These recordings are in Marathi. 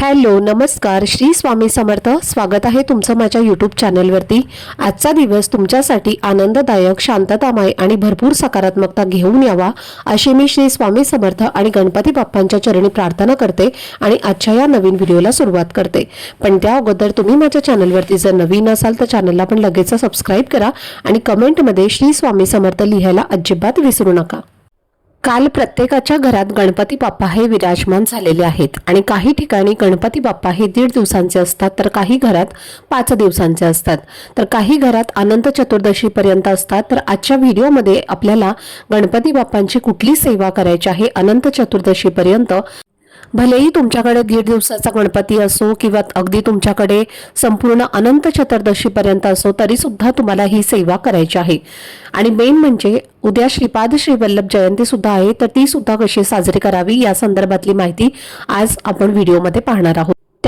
हॅलो नमस्कार. श्री स्वामी समर्थ. स्वागत आहे तुमचं माझ्या यूट्यूब चॅनलवरती आजचा दिवस तुमच्यासाठी आनंददायक शांततामय आणि भरपूर सकारात्मकता घेऊन यावा अशी मी श्री स्वामी समर्थ आणि गणपती बाप्पांच्या चरणी प्रार्थना करते आणि आजच्या या नवीन व्हिडिओला सुरुवात करते. पण त्या अगोदर तुम्ही माझ्या चॅनलवरती जर नवीन असाल तर चॅनलला पण लगेच सबस्क्राईब करा आणि कमेंटमध्ये श्री स्वामी समर्थ लिहायला अजिबात विसरू नका. काल प्रत्येकाच्या घरात गणपती बाप्पा हे विराजमान झालेले आहेत. आणि काही ठिकाणी गणपती बाप्पा हे दीड दिवसांचे असतात तर काही घरात पाच दिवसांचे असतात. तर काही घरात अनंत चतुर्दशीपर्यंत असतात. तर आजच्या व्हिडिओमध्ये आपल्याला गणपती बाप्पांची कुठली सेवा करायची आहे अनंत चतुर्दशीपर्यंत भलेही तुमच्याकडे दीड दिवसाचा गणपती असो किंवा अगदी तुमच्याकडे संपूर्ण अनंत चतुर्दशीपर्यंत असो तरी सुद्धा तुम्हाला ही सेवा करायची आहे. आणि मेन म्हणजे उद्या श्रीपाद श्री वल्लभ जयंती सुद्धा आहे तर ती सुद्धा कशी साजरी करावी या संदर्भातली माहिती आज आपण व्हिडिओमध्ये पाहणार आहोत.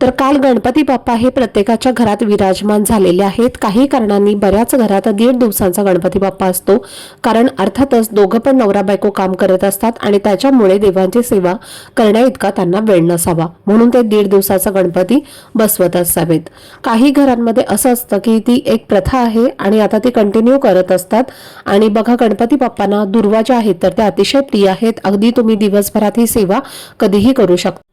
तर काल गणपती बाप्पा हे प्रत्येकाच्या घरात विराजमान झालेले आहेत. काही कारणांनी बऱ्याच घरात दीड दिवसांचा गणपती बाप्पा असतो. कारण अर्थातच दोघं पण नवरा बायको काम करत असतात आणि त्याच्यामुळे देवांची सेवा करण्या इतका त्यांना वेळ नसावा. म्हणून ते दीड दिवसाचा गणपती बसवत असावेत. काही घरांमध्ये असं असतं की ती एक प्रथा आहे आणि आता ती कंटिन्यू करत असतात. आणि बघा गणपती बाप्पांना दुर्वा ज्या आहेत तर त्या अतिशय प्रिय आहेत. अगदी तुम्ही दिवसभरात ही सेवा कधीही करू शकता.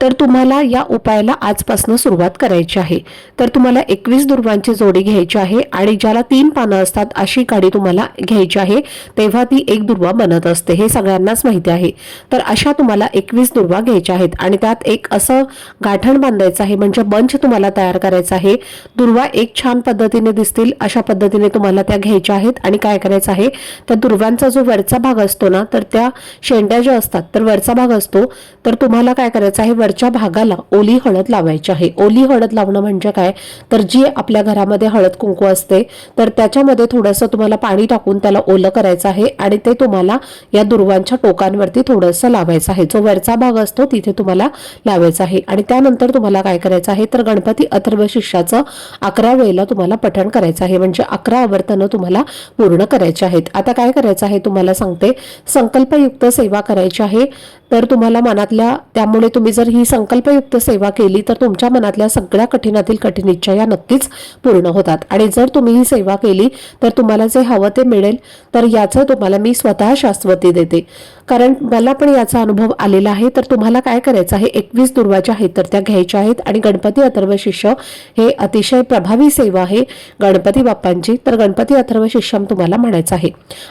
तर तुम्हाला या उपायाला आजपासून सुरुवात करायची आहे. तर तुम्हाला एकवीस दुर्वांची जोडी घ्यायची आहे आणि ज्याला तीन पानं असतात अशी काडी तुम्हाला घ्यायची आहे. तेव्हा ती एक दुर्वा बनत असते. हे सगळ्यांनाच माहिती आहे. तर अशा तुम्हाला एकवीस दुर्वा घ्यायच्या आहेत आणि त्यात एक असं गाठण बांधायचं आहे म्हणजे बंच तुम्हाला तयार करायचा आहे. दुर्वा एक छान पद्धतीने दिसतील अशा पद्धतीने तुम्हाला त्या घ्यायच्या आहेत. आणि काय करायचं आहे? त्या दुर्वांचा जो वरचा भाग असतो ना तर त्या शेंड्या ज्या असतात तर वरचा भाग असतो. तर तुम्हाला काय करायचं आहे? वरच्या भागाला ओली हळद लावायची आहे. ओली हळद लावणं म्हणजे काय? तर जी आपल्या घरामध्ये हळद कुंकू असते तर त्याच्यामध्ये थोडंसं तुम्हाला पाणी टाकून त्याला ओलं करायचं आहे आणि ते तुम्हाला या दुर्वांच्या टोकांवरती थोडंसं लावायचं आहे. जो वरचा भाग असतो तिथे तुम्हाला लावायचा आहे. आणि त्यानंतर तुम्हाला काय करायचं आहे? तर गणपती अथर्व शिष्याचं अकरा वेळेला तुम्हाला पठण करायचं आहे. म्हणजे अकरा आवर्तनं तुम्हाला पूर्ण करायची आहेत. आता काय करायचं आहे? तुम्हाला सांगते. संकल्पयुक्त सेवा करायची आहे. तर तुम्हाला मनातल्या त्यामुळे तुम्ही जर ही संकल्पयुक्त सेवा केली तर तुमच्या मनातल्या सगळ्या कठीणातील कठीण इच्छा या नक्कीच पूर्ण होतात. आणि जर तुम्ही ही सेवा केली तर तुम्हाला जे हवं ते मिळेल तर याचं तुम्हाला मी स्वतः शाश्वती देते. कारण मला पण याचा अनुभव आलेला आहे तर तुम्हाला काय करायचं आहे? एकवीस दुर्वाच्या आहेत तर त्या घ्यायच्या आहेत. आणि गणपती अथर्व शिष्य हे अतिशय प्रभावी सेवा आहे गणपती बाप्पांची. तर गणपती अथर्व शिष्यम तुम्हाला म्हणायचं आहे.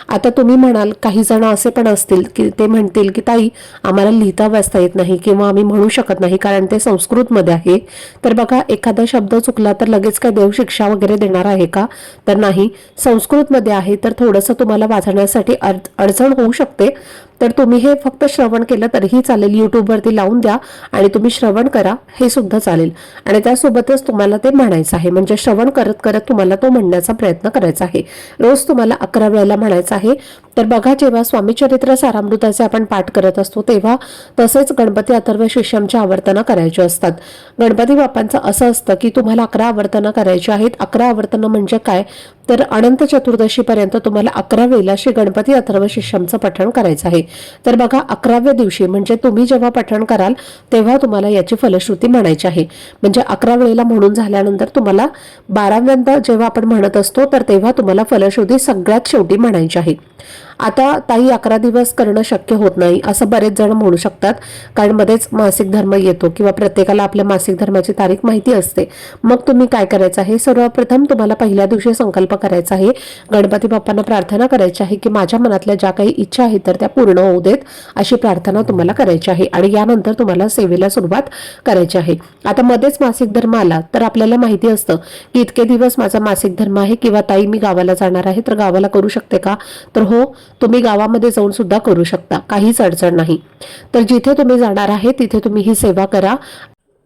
आता तुम्ही म्हणाल काही जण असे पण असतील की ते म्हणतील की ताई आम्हाला लिहिता वाचता येत नाही किंवा आम्ही म्हणू शकत नाही कारण ते संस्कृतमध्ये आहे. तर बघा एखादा शब्द चुकला तर लगेच काय देव शिक्षा वगैरे देणार आहे का? तर नाही. संस्कृतमध्ये आहे तर थोडंसं तुम्हाला वाचण्यासाठी अड- अडचण होऊ शकते. तर तुम्ही हे फक्त श्रवण केलं तरीही चालेल. यूट्यूबवरती लावून द्या आणि तुम्ही श्रवण करा हे सुद्धा चालेल. आणि त्यासोबतच तुम्हाला ते म्हणायचं आहे. म्हणजे श्रवण करत करत तुम्हाला तो म्हणण्याचा प्रयत्न करायचा आहे. रोज तुम्हाला अकरा वेळेला म्हणायचं आहे. तर बघा जेव्हा स्वामी चरित्र सारामृताचे आपण पाठ करत असतो तेव्हा तसेच गणपती अथर्व शिष्यमच्या आवर्तनं करायची असतात. गणपती बाप्पांचं असं असतं की तुम्हाला अकरा आवर्तनं करायची आहेत. अकरा आवर्तनं म्हणजे काय? तर अनंत चतुर्दशीपर्यंत तुम्हाला अकरा वेळेला श्री गणपती अथर्व शिष्यमचं पठण करायचं आहे. तर बघा अकराव्या दिवशी म्हणजे तुम्ही जेव्हा पठण कराल तेव्हा तुम्हाला याची फलश्रुती म्हणायची आहे. म्हणजे अकरा वेळेला म्हणून झाल्यानंतर तुम्हाला बाराव्यांदा जेव्हा आपण म्हणत असतो तर तेव्हा तुम्हाला फलश्रुती सगळ्यात शेवटी म्हणायची आहे. आता ताई अकरा दिवस करणं शक्य होत नाही असं बरेच जण म्हणू शकतात. कारण मध्येच मासिक धर्म येतो किंवा प्रत्येकाला आपल्या मासिक धर्माची तारीख माहिती असते. मग तुम्ही काय करायचं आहे? सर्वप्रथम तुम्हाला पहिल्या दिवशी संकल्प करायचा आहे. गणपती बाप्पांना प्रार्थना करायची आहे की माझ्या मनातल्या ज्या काही इच्छा आहेत तर त्या पूर्ण होऊ देत अशी प्रार्थना तुम्हाला करायची आहे. आणि यानंतर तुम्हाला सेवेला सुरुवात करायची आहे. आता मध्येच मासिक धर्म आला तर आपल्याला माहिती असतं की इतके दिवस माझा मासिक धर्म आहे किंवा ताई मी गावाला जाणार आहे तर गावाला करू शकते का? तर हो तुम्ही गावामध्ये जाऊन सुद्धा करू शकता. काहीच अडचण नाही. तर जिथे तुम्ही जाणार आहे तिथे तुम्ही ही सेवा करा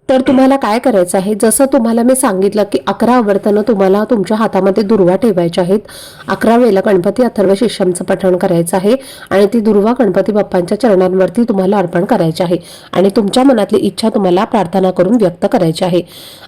तर तुम्हाला काय करायचं आहे? जसं तुम्हाला मी सांगितलं की अकरा आवर्तनं तुम्हाला तुमच्या हातामध्ये दुर्वा ठेवायच्या आहेत. अकरा वेळेला गणपती अथर्व शिष्यमचं पठण करायचं आहे आणि ती दुर्वा गणपती बाप्पांच्या चरणांवरती तुम्हाला अर्पण करायची आहे. आणि तुमच्या मनातली इच्छा तुम्हाला प्रार्थना करून व्यक्त करायची आहे.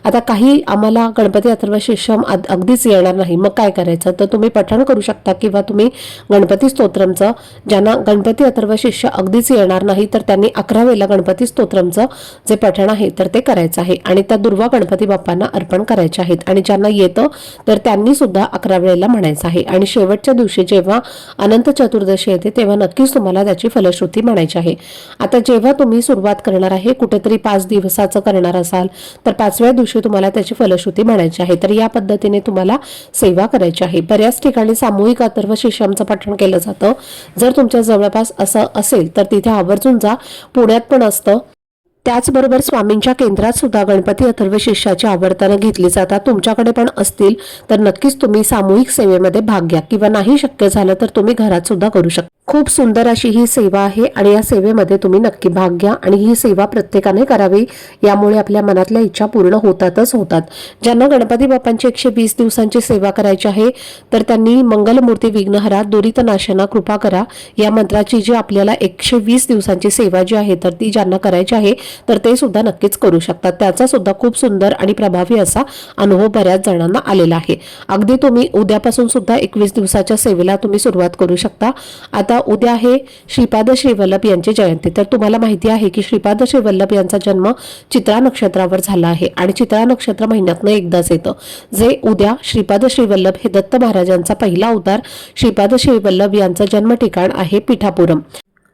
आता काही आम्हाला गणपती अथर्व शिष्यम अद- अगदीच येणार नाही. मग काय करायचं? तर तुम्ही पठण करू शकता किंवा तुम्ही गणपती स्तोत्रमचं ज्यांना गणपती अथर्व शिष्य अगदीच येणार नाही तर त्यांनी अकरा वेळेला गणपती स्तोत्रमचं जे पठण आहे तर ते करायचं आहे आणि त्या दुर्वा गणपती बाप्पांना अर्पण करायच्या आहेत. आणि ज्यांना येतं तर त्यांनी सुद्धा अकरा वेळेला म्हणायचं आहे. आणि शेवटच्या दिवशी जेव्हा अनंत चतुर्दशी येते तेव्हा नक्कीच तुम्हाला त्याची फलश्रुती म्हणायची आहे. आता जेव्हा तुम्ही सुरुवात करणार आहे कुठेतरी पाच दिवसाचं करणार असाल तर पाचव्या दिवशी तुम्हाला त्याची फलश्रुती म्हणायची आहे. तर या पद्धतीने तुम्हाला सेवा करायची आहे. बऱ्याच ठिकाणी सामूहिक अथर्व शिष्यांचं पठण केलं जातं. जर तुमच्या जवळपास असं असेल तर तिथे आवर्जून जा. पुण्यात पण असतं. त्याचबरोबर स्वामींच्या केंद्रात सुद्धा गणपती अथर्व शिष्याची आवर्तनं घेतली जातात. तुमच्याकडे पण असतील तर नक्कीच तुम्ही सामूहिक सेवेमध्ये भाग घ्या. किंवा नाही शक्य झालं तर तुम्ही घरात सुद्धा करू शकता. खूप सुंदर अशी ही सेवा आहे आणि या सेवेमध्ये तुम्ही नक्की भाग घ्या आणि ही सेवा प्रत्येकाने करावी. यामुळे आपल्या मनातल्या इच्छा पूर्ण होतातच होतात. ज्यांना गणपती बाप्पांची एकशे वीस दिवसांची सेवा करायची आहे तर त्यांनी मंगलमूर्ती विघ्नहरा दुरित नाशना कृपा करा. या मंत्राची जी आपल्याला एकशे वीस दिवसांची सेवा जी आहे तर ती ज्यांना करायची आहे तर ते सुद्धा नक्कीच करू शकतात. त्याचा सुद्धा खूप सुंदर आणि प्रभावी असा अनुभव बऱ्याच जणांना आलेला आहे. अगदी तुम्ही उद्यापासून सुद्धा एकवीस दिवसाच्या सेवेला तुम्ही सुरुवात करू शकता. आता उद्या आहे श्रीपाद श्रीवल्लभ यांची जयंती. तर तुम्हाला माहिती आहे की श्रीपाद श्रीवल्लभ यांचा जन्म चित्रा नक्षत्रावर झाला आहे आणि चित्रा नक्षत्र महिन्यातनं एकदाच येतं. जे उद्या श्रीपाद श्रीवल्लभ हे दत्त महाराजांचा पहिला अवतार श्रीपाद श्रीवल्लभ यांचं जन्म ठिकाण आहे पिठापुरम.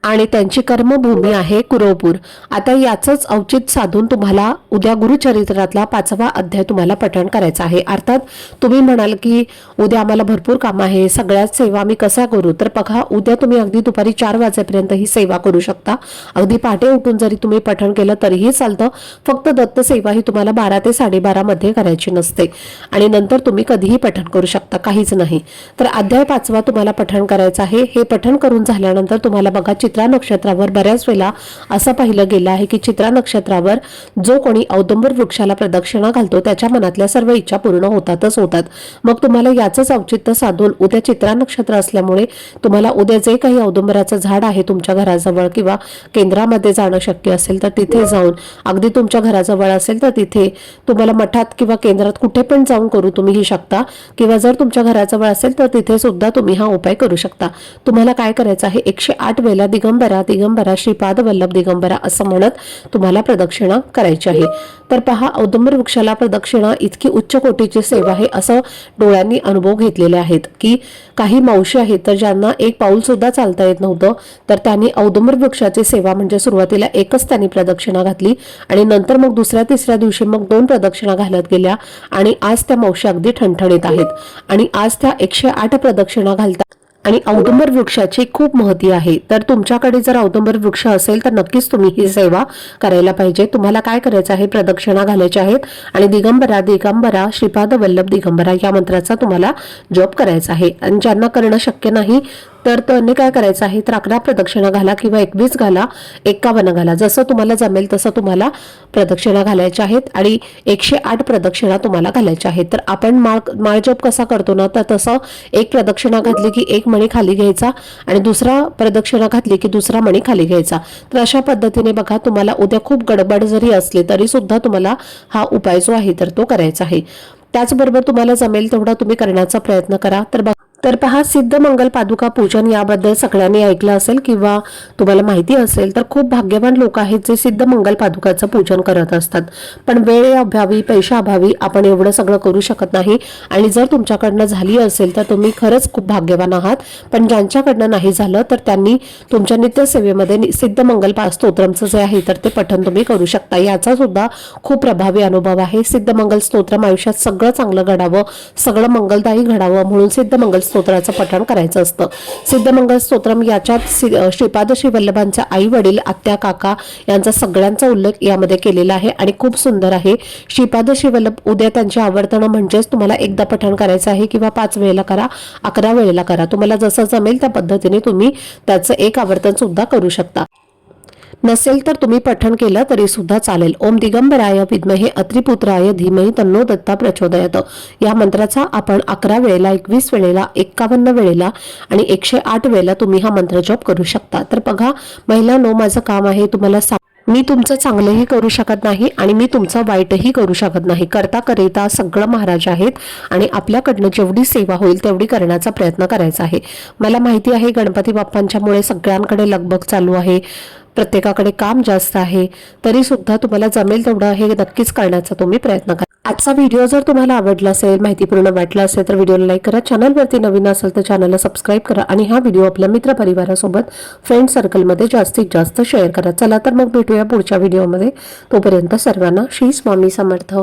आणि त्यांची कर्मभूमी आहे कुरवपूर. आता याचंच औचित साधून तुम्हाला उद्या गुरुचरित्रातला पाचवा अध्याय तुम्हाला पठण करायचा आहे. अर्थात तुम्ही म्हणाल की उद्या आम्हाला भरपूर काम आहे सगळ्याच सेवा आम्ही कसा करू? तर बघा उद्या तुम्ही अगदी दुपारी चार वाजेपर्यंत ही सेवा करू शकता. अगदी पहाटे उठून जरी तुम्ही पठण केलं तरीही चालतं. फक्त दत्त सेवा ही तुम्हाला बारा ते साडेबारा मध्ये करायची नसते. आणि नंतर तुम्ही कधीही पठण करू शकता काहीच नाही. तर अध्याय पाचवा तुम्हाला पठण करायचं आहे. हे पठण करून झाल्यानंतर तुम्हाला बघा चित्र नक्षत्रावर बऱ्याच वेळा असं पाहिलं गेलं आहे की चित्रा नक्षत्रावर जो कोणी औदंबर वृक्षाला प्रदक्षिणा घालतो त्याच्या मनातल्या सर्व इच्छा पूर्ण होतातच होतात. मग तुम्हाला याचंच औचित्य साधून उद्या चित्रा नक्षत्र असल्यामुळे तुम्हाला उद्या जे काही औदुंबराचं झाड आहे तुमच्या घराजवळ किंवा केंद्रामध्ये जाणं शक्य असेल तर तिथे जाऊन अगदी तुमच्या घराजवळ असेल तर तिथे तुम्हाला मठात किंवा केंद्रात कुठे पण जाऊन करू तुम्ही ही शकता किंवा जर तुमच्या घराजवळ असेल तर तिथे सुद्धा तुम्ही हा उपाय करू शकता. तुम्हाला काय करायचं आहे? एकशे आठ वेळेला दिगंबरा दिगंबरा श्रीपाद वल्लभ दिगंबरा असं म्हणत तुम्हाला प्रदक्षिणा करायची आहे. तर पहा औदुंबर वृक्षाला प्रदक्षिणा इतकी उच्च कोटीची सेवा आहे असं डोळ्यांनी अनुभव घेतलेले आहेत की काही मावशी आहेत तर ज्यांना एक पाऊल सुद्धा चालता येत नव्हतं तर त्यांनी औदुंबर वृक्षाची सेवा म्हणजे सुरुवातीला एकच त्यांनी प्रदक्षिणा घातली आणि नंतर मग दुसऱ्या तिसऱ्या दिवशी मग दोन प्रदक्षिणा घालत गेल्या आणि आज त्या मावशी अगदी ठणठणीत आहेत. आणि आज त्या एकशे आठ प्रदक्षिणा घालतात आणि औदुंबर वृक्षाची खूप महती आहे. तर तुमच्याकडे जर औदुंबर वृक्ष असेल तर नक्कीच तुम्ही ही सेवा करायला पाहिजे. तुम्हाला काय करायचं आहे? प्रदक्षिणा घालायच्या आहेत आणि दिगंबरा दिगंबरा श्रीपाद वल्लभ दिगंबरा या मंत्राचा तुम्हाला जप करायचा आहे. आणि ज्यांना करणं शक्य नाही तर त्यांनी काय करायचं आहे? तर अकरा प्रदक्षिणा घाला किंवा एकवीस घाला एक्कावन्न घाला. जसं तुम्हाला जमेल तसं तुम्हाला प्रदक्षिणा घालायच्या आहेत आणि एकशे आठ प्रदक्षिणा तुम्हाला घालायच्या आहेत. तर आपण माळ माळजप कसा करतो ना तर तसं एक प्रदक्षिणा घातली की एक मणी खाली घ्यायचा आणि दुसरा प्रदक्षिणा घातली की दुसरा मणी खाली घ्यायचा. तर अशा पद्धतीने बघा तुम्हाला उद्या खूप गडबड जरी असली तरी सुद्धा तुम्हाला हा उपाय जो आहे तर तो करायचा आहे. त्याचबरोबर तुम्हाला जमेल तेवढा तुम्ही करण्याचा प्रयत्न करा. तर बघा तर पहा सिद्ध मंगल पादुका पूजन याबद्दल सगळ्यांनी ऐकलं असेल किंवा तुम्हाला माहिती असेल तर खूप भाग्यवान लोक आहेत जे सिद्ध मंगल पादुकाचं पूजन करत असतात. पण वेळ अभावी पैशाअभावी आपण एवढं सगळं करू शकत नाही. आणि जर तुमच्याकडनं झाली असेल तर तुम्ही खरंच खूप भाग्यवान आहात. पण ज्यांच्याकडनं नाही झालं तर त्यांनी तुमच्या नित्यसेवेमध्ये नि- सिद्ध मंगल पा स्तोत्रमचं जे आहे तर ते पठण तुम्ही करू शकता. याचा सुद्धा खूप प्रभावी अनुभव आहे. सिद्ध मंगल स्तोत्रम आयुष्यात सगळं चांगलं घडावं सगळं मंगलदायी घडावं म्हणून सिद्ध मंगल स्तोत्राचं पठण करायचं असतं. सिद्धमंगल स्तोत्रम याच्यात श्रीपाद श्री आई वडील आत्या काका यांचा सगळ्यांचा उल्लेख यामध्ये केलेला आहे आणि खूप सुंदर आहे. श्रीपाद श्री वल्लभ उद्या त्यांची आवर्तनं म्हणजेच तुम्हाला एकदा पठण करायचं आहे किंवा पाच वेळेला करा अकरा वेळेला करा. तुम्हाला जसं जमेल त्या पद्धतीने तुम्ही त्याचं एक आवर्तन सुद्धा करू शकता. नसेल तर तुम्ही पठण केलं तरी सुद्धा चालेल. ओम दिगंबराय विद्महे अत्रिपुत्राय धीमही तन्नो दत्ता प्रचोदयत. या मंत्राचा आपण अकरा वेळेला एकवीस वेळेला एक्कावन्न वेळेला आणि एकशे आठ वेळेला तुम्ही हा मंत्र जप करू शकता. तर बघा महिलांनो माझं काम आहे तुम्हाला सा मी तुमचं चांगलंही करू शकत नाही आणि मी तुमचं वाईटही करू शकत नाही. करता करिता सगळं महाराज आहेत आणि आपल्याकडनं जेवढी सेवा होईल तेवढी करण्याचा प्रयत्न करायचा आहे. मला माहिती आहे गणपती बाप्पांच्यामुळे सगळ्यांकडे लगबग चालू आहे. प्रत्येकाकडे काम जास्त आहे तरी सुद्धा तुम्हाला जमेल तेवढं हे नक्कीच करण्याचा तुम्ही प्रयत्न करा. आजचा व्हिडिओ जर तुम्हाला आवडला असेल माहितीपूर्ण वाटला असेल तर व्हिडिओला लाईक करा. चॅनलवरती नवीन असेल तर चॅनलला सबस्क्राईब करा आणि हा व्हिडिओ आपल्या मित्रपरिवारासोबत फ्रेंड सर्कलमध्ये जास्तीत जास्त शेअर करा. चला तर मग भेटूया पुढच्या व्हिडिओमध्ये. तोपर्यंत सर्वांना श्री स्वामी समर्थ.